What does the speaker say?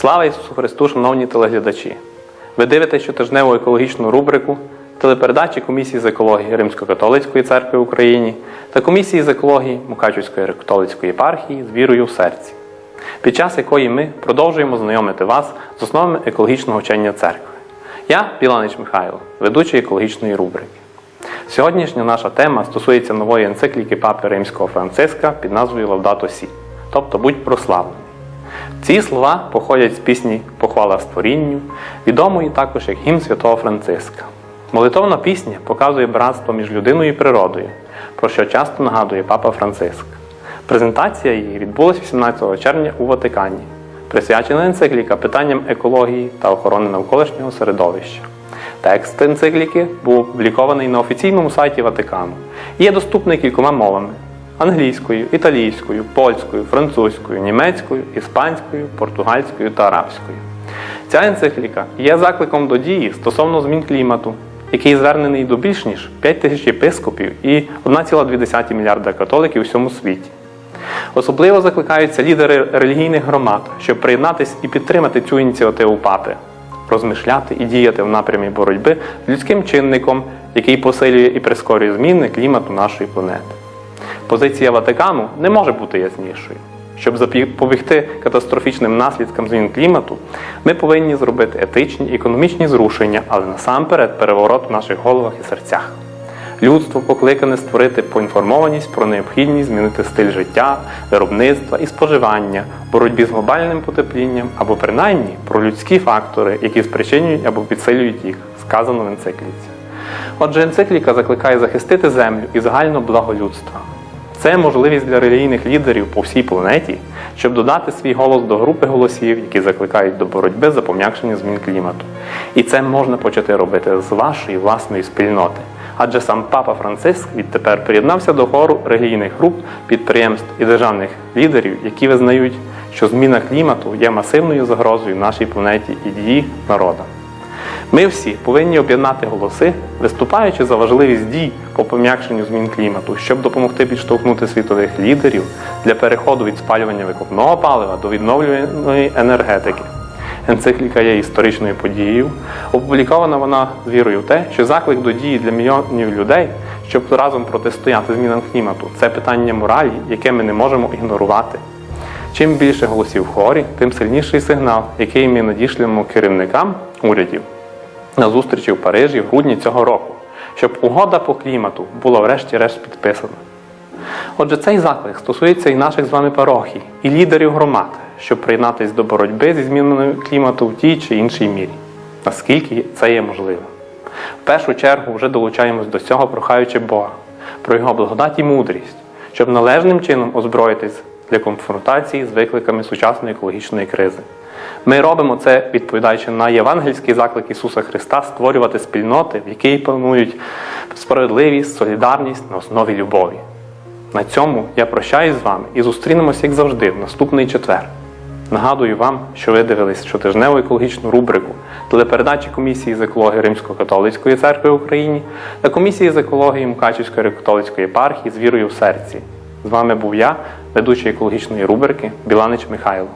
Слава Ісусу Христу, шановні телеглядачі! Ви дивитесь щотижневу екологічну рубрику телепередачі Комісії з екології Римсько-католицької церкви в Україні та Комісії з екології Мукачівської католицької єпархії з вірою в серці, під час якої ми продовжуємо знайомити вас з основами екологічного вчення церкви. Я, Біланич Михайло, ведучий екологічної рубрики. Сьогоднішня наша тема стосується нової енцикліки Папи Римського Франциска під назвою Лавдато Сі, тобто будь прославлений. Ці слова походять з пісні Похвала створінню, відомої також як гімн святого Франциска. Молитовна пісня показує братство між людиною і природою, про що часто нагадує Папа Франциск. Презентація її відбулася 18 червня у Ватикані, присвячена енцикліка питанням екології та охорони навколишнього середовища. Текст енцикліки був опублікований на офіційному сайті Ватикану і є доступний кількома мовами англійською, італійською, польською, французькою, німецькою, іспанською, португальською та арабською. Ця енцикліка є закликом до дії стосовно змін клімату, який звернений до більш ніж 5 тисяч єпископів і 1,2 мільярда католиків у всьому світі. Особливо закликаються лідери релігійних громад, щоб приєднатись і підтримати цю ініціативу папи, розмишляти і діяти в напрямі боротьби з людським чинником, який посилює і прискорює зміни клімату нашої планети. Позиція Ватикану не може бути яснішою. Щоб запобігти катастрофічним наслідкам змін клімату, ми повинні зробити етичні і економічні зрушення, але насамперед переворот в наших головах і серцях. Людство покликане створити поінформованість про необхідність змінити стиль життя, виробництва і споживання, боротьбі з глобальним потеплінням або принаймні про людські фактори, які спричинюють або підсилюють їх, сказано в енцикліці. Отже, енцикліка закликає захистити землю і загальне благо людства. Це можливість для релігійних лідерів по всій планеті, щоб додати свій голос до групи голосів, які закликають до боротьби за пом'якшення змін клімату. І це можна почати робити з вашої власної спільноти. Адже сам папа Франциск відтепер приєднався до хору релігійних груп, підприємств і державних лідерів, які визнають, що зміна клімату є масивною загрозою нашій планеті і її народам. Ми всі повинні об'єднати голоси, виступаючи за важливість дій по пом'якшенню змін клімату, щоб допомогти підштовхнути світових лідерів для переходу від спалювання викопного палива до відновлюваної енергетики. Енцикліка є історичною подією. Опублікована вона з вірою в те, що заклик до дії для мільйонів людей, щоб разом протистояти змінам клімату, це питання моралі, яке ми не можемо ігнорувати. Чим більше голосів хорі, тим сильніший сигнал, який ми надішлемо керівникам урядів на зустрічі в Парижі в грудні цього року, щоб угода по клімату була врешті-решт підписана. Отже, цей заклик стосується і наших з вами парохій, і лідерів громад, щоб приєднатися до боротьби зі зміною клімату в тій чи іншій мірі, наскільки це є можливим. В першу чергу вже долучаємось до цього, прохаючи Бога, про його благодать і мудрість, щоб належним чином озброїтись для конфронтації з викликами сучасної екологічної кризи. Ми робимо це, відповідаючи на євангельський заклик Ісуса Христа створювати спільноти, в якій панують справедливість, солідарність на основі любові. На цьому я прощаюсь з вами і зустрінемося, як завжди, в наступний четвер. Нагадую вам, що ви дивились щотижневу екологічну рубрику телепередачі Комісії з екології Римсько-католицької церкви в Україні та Комісії з екології Мукачівської католицької єпархії з вірою в серці. З вами був я, ведучий екологічної рубрики Біланич Михайло.